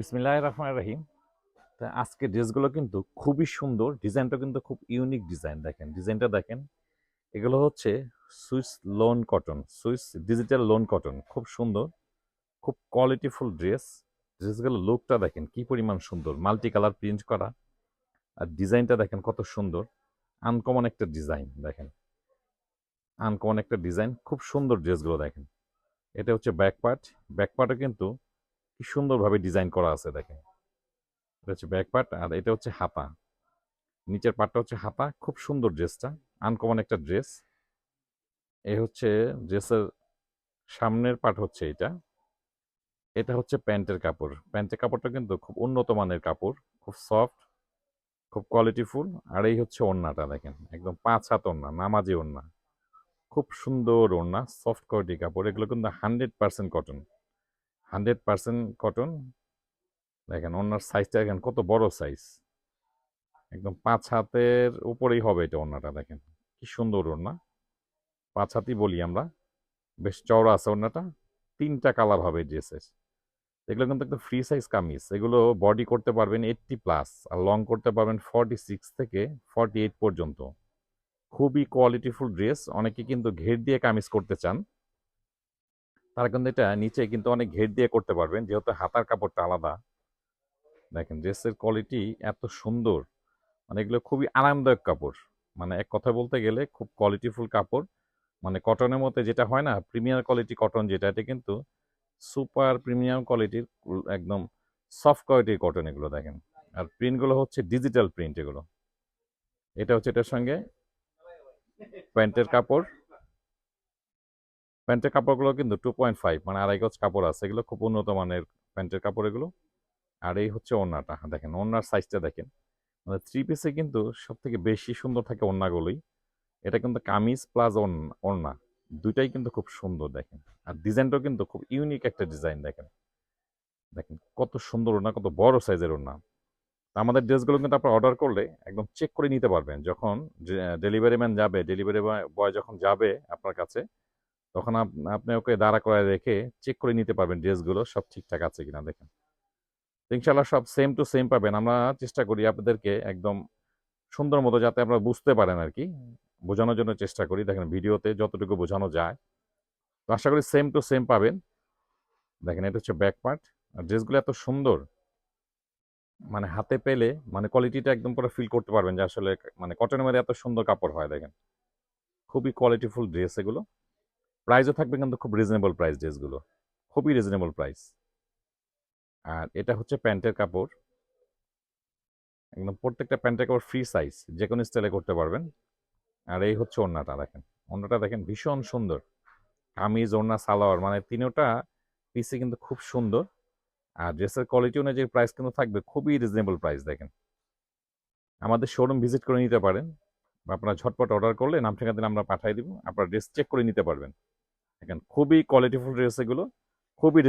বিসমিল্লাহ রহমান রহিম। তা আজকে ড্রেসগুলো কিন্তু খুবই সুন্দর, ডিজাইনটা কিন্তু খুব ইউনিক ডিজাইন দেখেন। ডিজাইনটা দেখেন, এগুলো হচ্ছে Swiss lawn cotton, Swiss digital lawn cotton, খুব সুন্দর, খুব কোয়ালিটিফুল ড্রেস ড্রেসগুলো লুকটা দেখেন কি পরিমাণ সুন্দর মাল্টি কালার প্রিন্ট করা। আর ডিজাইনটা দেখেন কত সুন্দর আনকমন একটা ডিজাইন দেখেন। আনকমন একটা ডিজাইন খুব সুন্দর ড্রেসগুলো দেখেন। এটা হচ্ছে ব্যাক পার্ট ব্যাক কিন্তু কি সুন্দরভাবে ডিজাইন করা আছে দেখেন। এটা হচ্ছে ব্যাক পার্ট আর এটা হচ্ছে হাতা। নিচের পার্টটা হচ্ছে হাতা। খুব সুন্দর ড্রেসটা আনকমন একটা ড্রেস এ হচ্ছে ড্রেসের সামনের পার্ট হচ্ছে এটা। এটা হচ্ছে প্যান্টের কাপড়। প্যান্টের কাপড়টা কিন্তু খুব উন্নত মানের কাপড়। খুব সফট খুব কোয়ালিটিফুল আর এই হচ্ছে ওড়নাটা দেখেন। একদম পাঁচ হাত ওড়না, নামাজি ওড়না। খুব সুন্দর ওড়না সফট কোয়ালিটি কাপড়। এগুলো কিন্তু hundred percent cotton hundred percent cotton. দেখেন ওনার সাইজটা দেখেন কত বড় সাইজ একদম পাঁচ হাতের উপরেই হবে এটা ওড়নাটা দেখেন। কি সুন্দর ওড়না। পাঁচ হাতই বলি আমরা। বেশ চওড়া আছে ওড়নাটা। তিনটা কালার হবে ড্রেসের এগুলো কিন্তু একদম ফ্রি সাইজ কামিজ। এগুলো বডি করতে পারবেন এইটটি প্লাস আর লং করতে পারবেন ফর্টি সিক্স থেকে ফর্টি এইট পর্যন্ত। খুবই কোয়ালিটিফুল ড্রেস অনেকে কিন্তু ঘের দিয়ে কামিজ করতে চান। তারা কিন্তু এটা নিচে কিন্তু অনেক ঘের দিয়ে করতে পারবেন। যেহেতু হাতার কাপড়টা আলাদা। দেখেন ড্রেসের কোয়ালিটি এত সুন্দর। মানে এগুলো খুবই আরামদায়ক কাপড়। মানে এক কথা বলতে গেলে খুব কোয়ালিটিফুল কাপড়। মানে কটনের মধ্যে যেটা হয় না প্রিমিয়ার কোয়ালিটি কটন যেটা, এটা কিন্তু সুপার প্রিমিয়াম কোয়ালিটির একদম সফট কোয়ালিটির কটন এগুলো দেখেন। আর প্রিন্টগুলো হচ্ছে ডিজিটাল প্রিন্ট এগুলো। এটা হচ্ছে এটার সঙ্গে প্যান্টের কাপড়। প্যান্টের কাপড়গুলো কিন্তু টু পয়েন্ট ফাইভ মানে আড়াই গজ কাপড় আছে। এগুলো খুব উন্নত মানের প্যান্টের কাপড় এগুলো। আর এই হচ্ছে ওড়নাটা। দেখেন, ওড়নার সাইজটা দেখেন। মানে থ্রি পিসে কিন্তু সব থেকে বেশি সুন্দর থাকে ওড়নাগুলোই। এটা কিন্তু কামিজ প্লাস ওড়না দুইটাই কিন্তু খুব সুন্দর, দেখেন। আর ডিজাইনটাও কিন্তু খুব ইউনিক একটা ডিজাইন দেখেন। দেখেন, কত সুন্দর ওনা কত বড় সাইজের ওড়না। তা আমাদের ড্রেসগুলো কিন্তু আপনার অর্ডার করলে একদম চেক করে নিতে পারবেন। যখন ডেলিভারি ম্যান যাবে ডেলিভারি বয় যখন যাবে আপনার কাছে তখন আপনি ওকে দাঁড়া করে রেখে চেক করে নিতে পারবেন ড্রেসগুলো সব ঠিকঠাক আছে কিনা দেখেন। ইনশাল্লাহ সব সেম টু সেম পাবেন। আমরা চেষ্টা করি আপনাদেরকে একদম সুন্দর মতো যাতে আপনারা বুঝতে পারেন আর কি। বোঝানোর জন্য চেষ্টা করি। দেখেন ভিডিওতে যতটুকু বোঝানো যায়। তো আশা করি সেম টু সেম পাবেন। দেখেন এটা হচ্ছে ব্যাক পার্ট আর ড্রেসগুলো এত সুন্দর। মানে হাতে পেলে মানে কোয়ালিটিটা একদম পুরো ফিল করতে পারবেন যে আসলে মানে কটনের মধ্যে এত সুন্দর কাপড় হয়, দেখেন। খুবই কোয়ালিটিফুল ড্রেস এগুলো। প্রাইসও থাকবে কিন্তু খুব রিজনেবল প্রাইস ড্রেসগুলো খুবই রিজনেবল প্রাইস আর এটা হচ্ছে প্যান্টের কাপড়। একদম প্রত্যেকটা প্যান্টের কাপড় ফ্রি সাইজ যে কোনো স্টাইলে করতে পারবেন। আর এই হচ্ছে ওড়নাটা দেখেন। ওড়নাটা দেখেন ভীষণ সুন্দর। কামিজ, ওড়না, সালোয়ার মানে তিনোটা পিসে কিন্তু খুব সুন্দর। আর ড্রেসের কোয়ালিটি অনুযায়ী প্রাইস কিন্তু থাকবে খুবই রিজনেবল প্রাইস দেখেন। আমাদের শোরুম ভিজিট করে নিতে পারেন। বা আপনারা ঝটপট অর্ডার করলে নাম ঠিকানা দিলে আমরা পাঠিয়ে দিব। আপনারা ড্রেস চেক করে নিতে পারবেন। দেখেন খুবই কোয়ালিটিফুল ড্রেস এগুলো খুবই